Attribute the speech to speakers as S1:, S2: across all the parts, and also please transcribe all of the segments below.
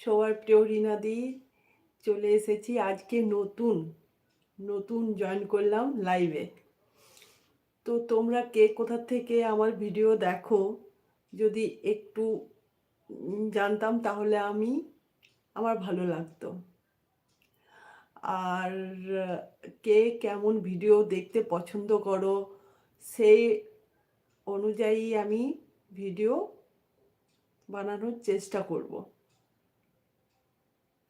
S1: সবার প্রিয় রিনাদি চলে এসেছি আজকে নতুন নতুন জয়েন করলাম লাইভে তো তোমরা কে কোথা থেকে আমার ভিডিও দেখো, যদি একটু জানতাম তাহলে আমি, আমার ভালো লাগতো। আর কে কেমন ভিডিও দেখতে পছন্দ করো, সেই অনুযায়ী আমি ভিডিও বানানোর চেষ্টা করব।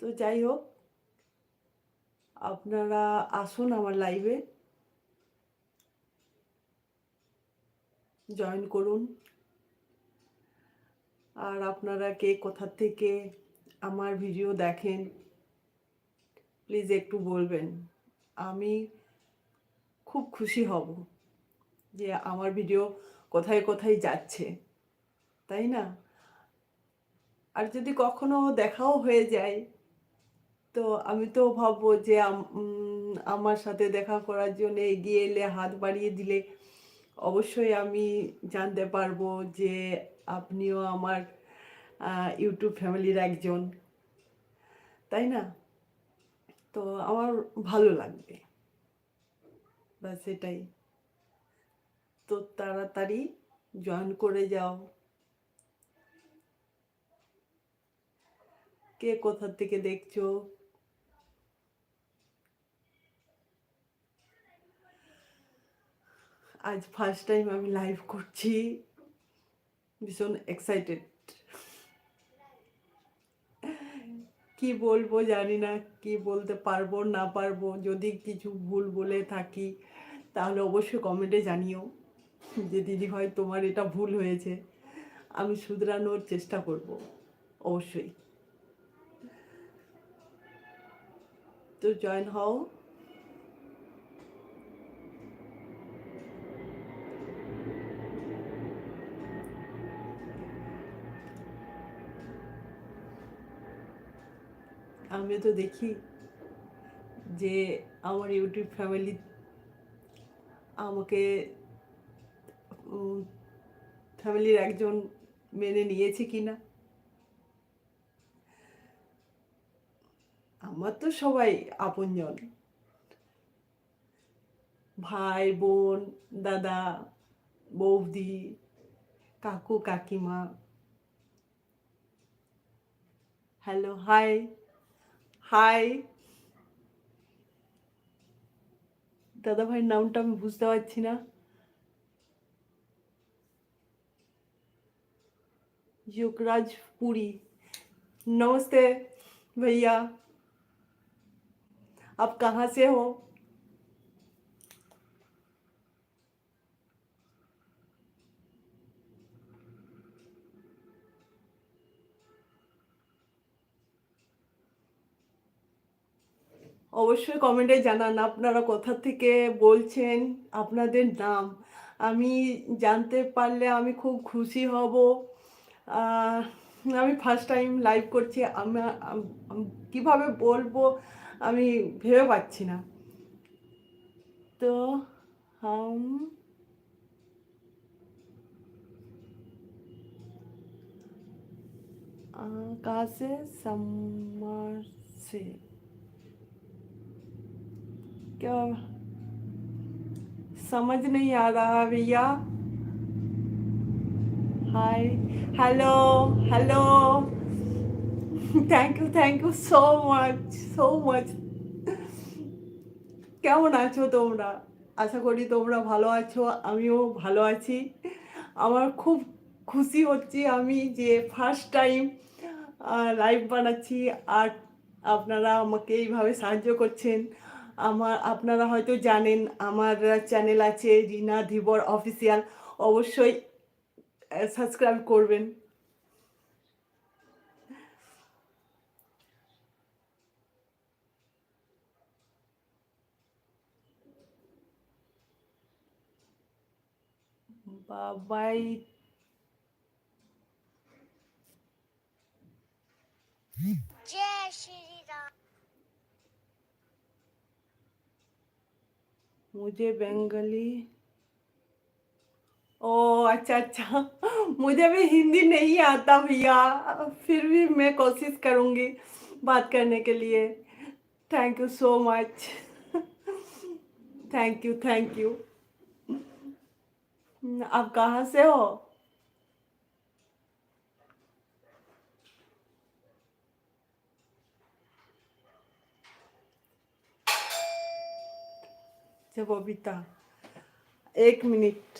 S1: তো যাই হোক, আপনারা আসুন আমার লাইভে জয়েন করুন। আর আপনারা কে কোথা থেকে আমার ভিডিও দেখেন প্লিজ একটু বলবেন। আমি খুব খুশি হব যে আমার ভিডিও কোথায় কোথায় যাচ্ছে, তাই না? আর যদি কখনো দেখাও হয়ে যায় তো আমি তো ভাববো যে আমার সাথে দেখা করার জন্য এগিয়ে এলে, হাত বাড়িয়ে দিলে অবশ্যই আমি জানতে পারব যে আপনিও আমার ইউটিউব ফ্যামিলির একজন। তাই না? তো আমার ভালো লাগবে। ব্যাস এটাই। তো তাড়াতাড়ি জয়েন করে যাও। কে কোথা থেকে দেখছ? আজ ফার্স্ট টাইম আমি লাইভ করছি। ভীষণ এক্সাইটেড কি বলব জানি না, কি বলতে পারব, না পারব, যদি কিছু ভুল বলে থাকি, তাহলে অবশ্যই কমেন্টে জানিও যে দিদি ভাই তোমার এটা ভুল হয়েছে। আমি শুধরানোর চেষ্টা করব, অবশ্যই। তো জয়েন হও। আমি তো দেখি যে আমার ইউটিউব ফ্যামিলি আমাকে ফ্যামিলির একজন মেনে নিয়েছে কি না আমার তো সবাই আপনজন। ভাই, বোন, দাদা, বৌদি, কাকু, কাকিমা। হ্যালো হাই হাই দাদা ভাইয়ের নামটা আমি বুঝতে পারছি না युगराज पुरी नमस्ते भैया आप कहाँ से हो অবশ্যই কমেন্টে জানান আপনারা কোথা থেকে বলছেন আপনাদের নাম আমি জানতে পারলে আমি খুব খুশি হব আহ, আমি ফার্স্ট টাইম লাইভ করছি আমি আম- আম- কিভাবে বলবো আমি ভেবে পাচ্ছি না তো হাম आ, कहाँ से समर से क्या समझ नहीं आ रहा भैया hi hello hello thank you thank you so much so much কেমন আছো তোমরা আশা করি তোমরা ভালো আছো আমিও ভালো আছি আমার খুব খুশি হচ্ছে আমি যে ফার্স্ট টাইম লাইভ বানাচ্ছি আর আপনারা আমাকে এইভাবে সাহায্য করছেন আমার, আপনারা হয়তো জানেন, আমার চ্যানেল আছে রিনা ধীবর অফিসিয়াল অবশ্যই সাবস্ক্রাইব করবেন। বাবাই।
S2: জয় শ্রী
S1: मुझे बंगाली ओ अच्छा अच्छा। मुझे भी हिंदी नहीं आता भैया। फिर भी मैं कोशिश करूँगी बात करने के लिए। Thank you so much thank you thank you आप कहाँ से हो? अच्छा बबीता एक मिनट।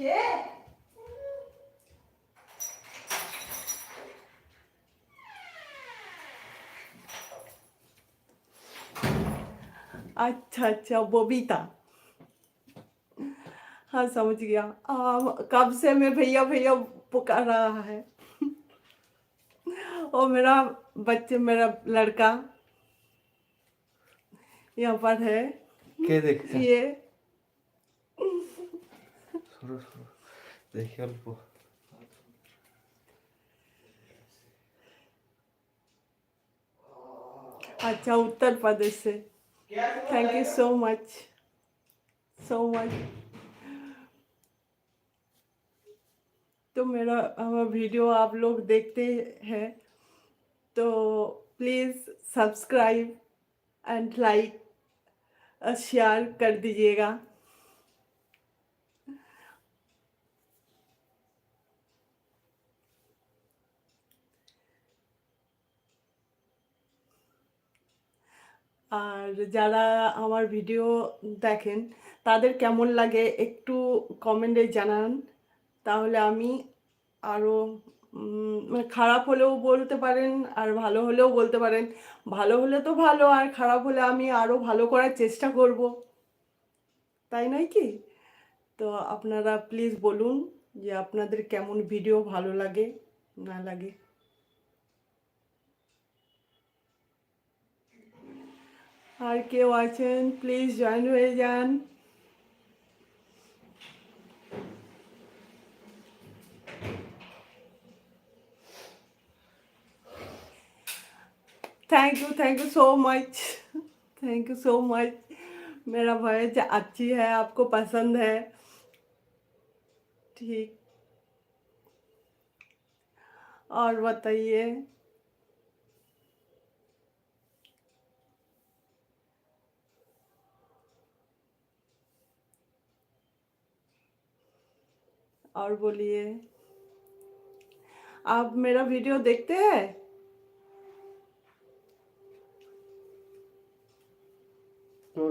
S1: के? अच्छा अच्छा बबीता हाँ समझ गया। आ, कब से मैं भैया भैया पुकार रहा है? और मेरा बच्चे मेरा लड़का। यहाँ पर है।
S3: क्या देखते
S1: ये।
S3: देखिए अल्प
S1: अच्छा उत्तर प्रदेश से। Thank you so much so much तो मेरा हमारा वीडियो आप लोग देखते हैं। तो please subscribe and like share कर दीजिएगा আর যারা আমার ভিডিও দেখেন তাদের কেমন লাগে একটু কমেন্টে জানান তাহলে আমি আরও মানে খারাপ হলেও বলতে পারেন আর ভালো হলেও বলতে পারেন। ভালো হলে তো ভালো আর খারাপ হলে আমি আরও ভালো করার চেষ্টা করব। তাই নয় কি? তো আপনারা প্লিজ বলুন যে আপনাদের কেমন ভিডিও ভালো লাগে, না লাগে। আর কেউ আছেন প্লিজ জয়েন হয়ে যান। Thank you thank you so much thank you so much मेरा वॉइस अच्छी है, आपको पसंद है। ठीक। और बताइए। और बोलिए। आप मेरा वीडियो देखते हैं?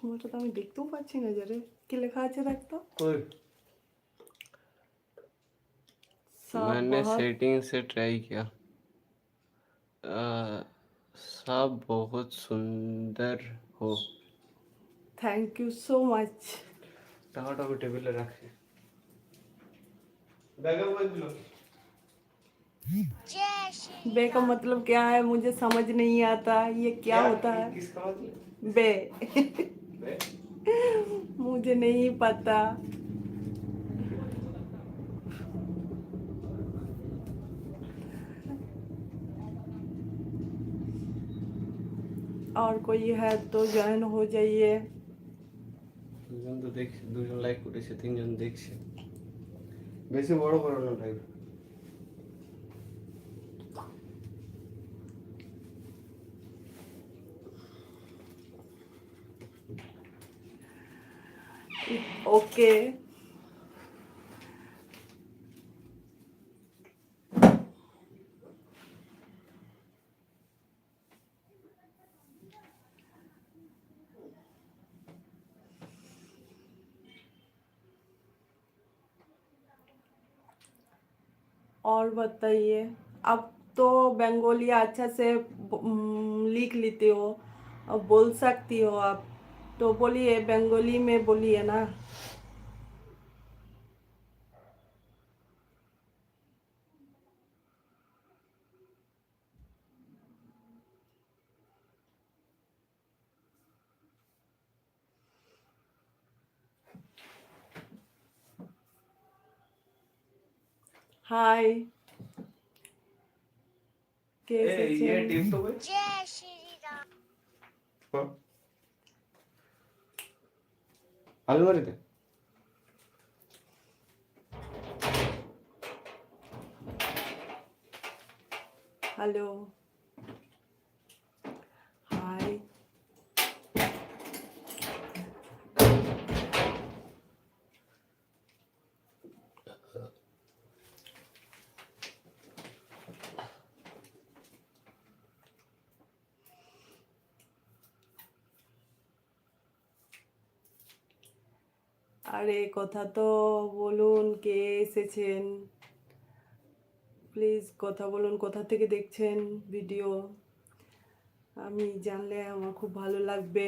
S1: চশমাটা তো আমি দেখতেও পাচ্ছি না যে রে কি লেখা আছে দেখতো
S3: কই
S1: सब
S3: मैंने
S1: बहुत
S3: सेटिंग से ट्राई किया आ, सब बहुत सुंदर हो
S1: थैंक यू सो मच
S3: টাকাটা আমি টেবিলে রাখি ব্যাগে বই দিল
S2: जय श्री
S1: बे का मतलब क्या है मुझे समझ नहीं आता ये क्या होता है
S3: किसका मतलब
S1: बे
S3: बे?
S1: मुझे नहीं पता और कोई है तो ज्वाइन हो जाइए
S3: দুজন তো দেখছি দুজন লাইক করেছে তিনজন দেখছে বেশি বড় করো না
S1: ओके और बताइए, अब तो बेंगोलिया अच्छा से लिख लेते हो, अब बोल सकती हो आप। तो बोलिए, बेंगोली में बोलिए ना।
S3: हाय। कैसे
S1: टीम
S3: तो
S2: जय श्री राम
S3: अभी
S1: बरते हेलो। আরে কথা তো বলুন কে এসেছেন? প্লিজ কথা বলুন, কোথা থেকে দেখছেন ভিডিও আমি জানলে আমার খুব ভালো লাগবে।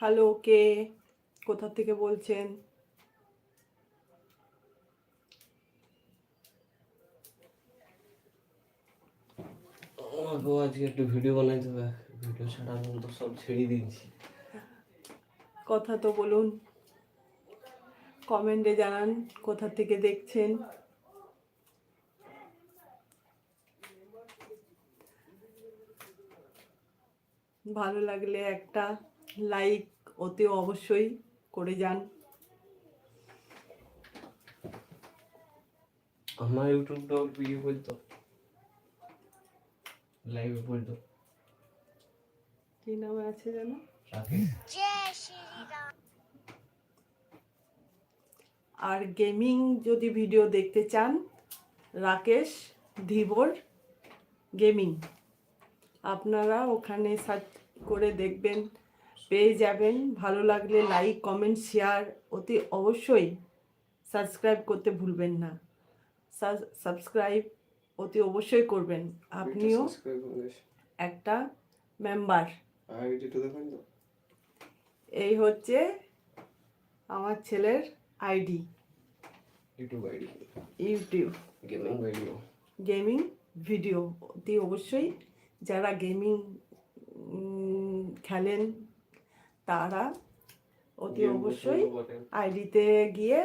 S1: হ্যালো কে? কোথা থেকে বলছেন?
S3: আজকে একটু ভিডিও বানাইতে হবে ভিডিও ছাড়া এখন তো সব ছেড়ে দিয়েছি।
S1: কথা তো বলুন। কমেন্টে জানান কোথা থেকে দেখছেন। ভালো লাগলে একটা। লাইক ওতেও অবশ্যই করে যান।
S3: আমার ইউটিউব তো ভিডিও বলতো। লাইভে বলতো।
S1: কি নামে আছে যেন? আর গেমিং যদি ভিডিও দেখতে চান রাকেশ ধীবর গেমিং আপনারা ওখানে সার্চ করে দেখবেন। পেয়ে যাবেন। ভালো লাগলে লাইক কমেন্ট শেয়ার অতি অবশ্যই সাবস্ক্রাইব করতে ভুলবেন না। সাবস্ক্রাইব অতি অবশ্যই করবেন। আপনিও একটা মেম্বার এই হচ্ছে আমার ছেলের ID
S3: YouTube ID
S1: YouTube
S3: gaming video
S1: gaming video অতি অবশ্যই যারা গেমিং খেলেন তারা অতি অবশ্যই আইডিতে গিয়ে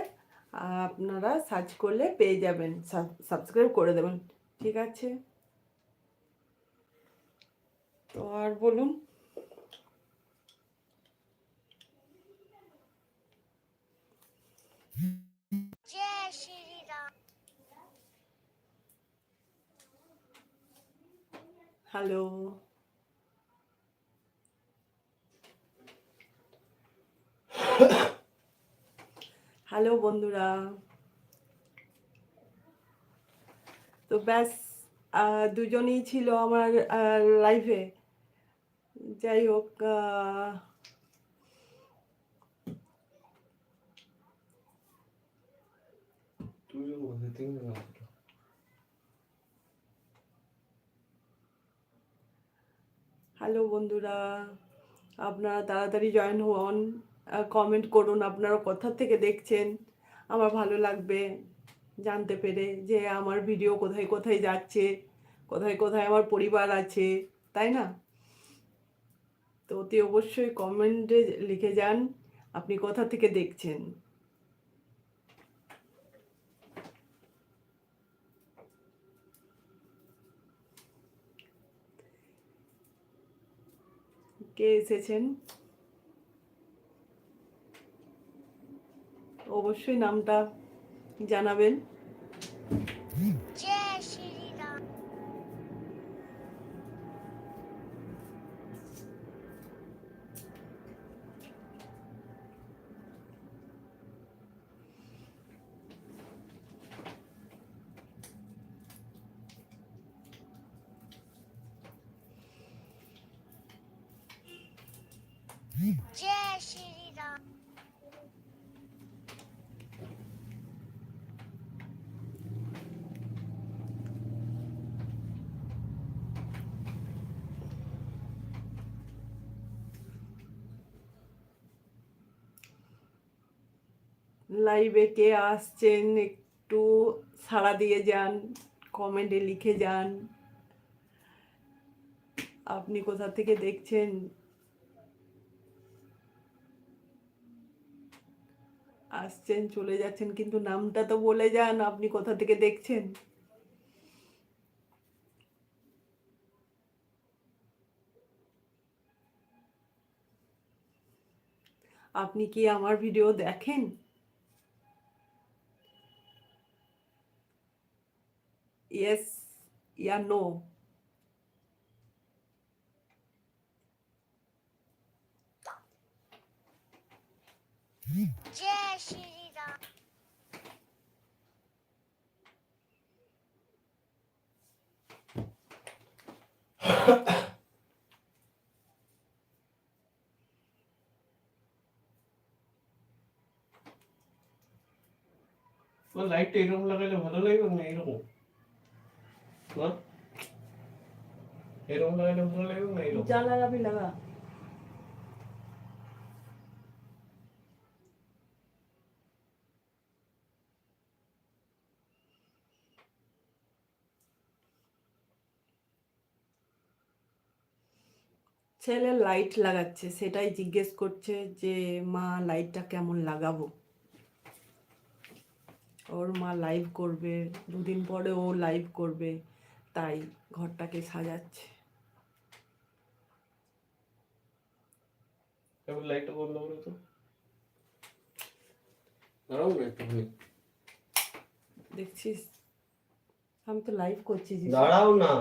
S1: আপনারা সার্চ করলে পেয়ে যাবেন। সাবস্ক্রাইব করে দেবেন। ঠিক আছে? তো আর বলুন। হ্যালো হ্যালো বন্ধুরা। তো ব্যাস দুজনেই ছিল আমার লাইফে যাই হোক হ্যালো বন্ধুরা আপনারা তাড়াতাড়ি জয়েন হন। কমেন্ট করুন, আপনারা কোথা থেকে দেখছেন? আমার ভালো লাগবে জানতে পেরে যে আমার ভিডিও কোথায় কোথায় যাচ্ছে, কোথায় কোথায় আমার পরিবার আছে, তাই না? তো অতি অবশ্যই কমেন্টে লিখে যান, আপনি কোথা থেকে দেখছেন? কে এসেছেন? অবশ্যই নামটা জানাবেন।
S2: জয়
S1: লাইভে কে আসছেন, একটু সাড়া দিয়ে যান কমেন্টে লিখে যান। আপনি কোথা থেকে দেখছেন? আসছেন, চলে যাচ্ছেন, কিন্তু নামটা তো বলে যান, আপনি কোথা থেকে দেখছেন? আপনি কি আমার ভিডিও দেখেন? ইয়েস ইয়া নো
S2: জয় শ্রীরাম
S3: ও লাইটটা এরকম লাগাইলে ভালো লাগবে না এরকম
S1: ছেলে লাইট লাগাচ্ছে, সেটাই জিজ্ঞেস করছে যে, মা লাইটটা কেমন লাগাবো? ওর মা লাইভ করবে, দুদিন পরে ও লাইভ করবে। তাই ঘরটাকে সাজাচ্ছে।
S3: লাইটটা বন্ধ করো তো। দাঁড়াও না একটুখানি
S1: দেখছিস? আমি তো লাইভ করছি
S3: দাঁড়াও না।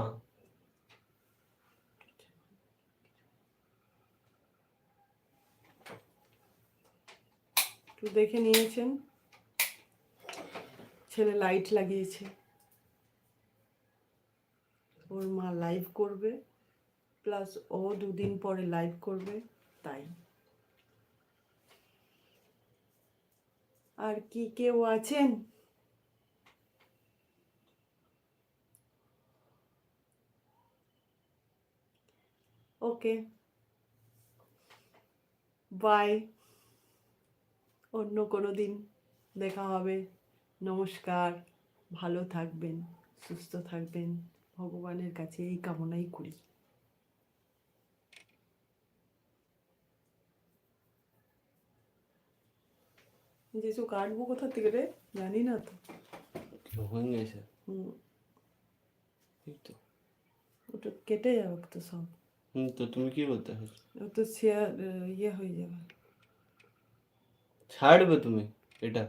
S1: একটু দেখে নিয়েছেন। ছেলে লাইট লাগিয়েছে। ওর মা লাইভ করবে প্লাস ও দুদিন পরে লাইভ করবে, তাই। আর কি কেউ আছেন? ওকে বাই অন্য কোনো দিন দেখা হবে। নমস্কার। ভালো থাকবেন, সুস্থ থাকবেন। ভগবানের কাছে এই কামনাই করি। যেসব কাটবো কোথা থেকে রে জানি না তো।
S3: হয়ে গেছে?
S1: হুম,
S3: তো।
S1: ওটা কেটে যাবে তো সব।
S3: হুম তো তুমি কি বলতে হবে
S1: ও তো শেয়ার ইয়ে হয়ে যাবে।
S3: ছাড়বে তুমি এটা?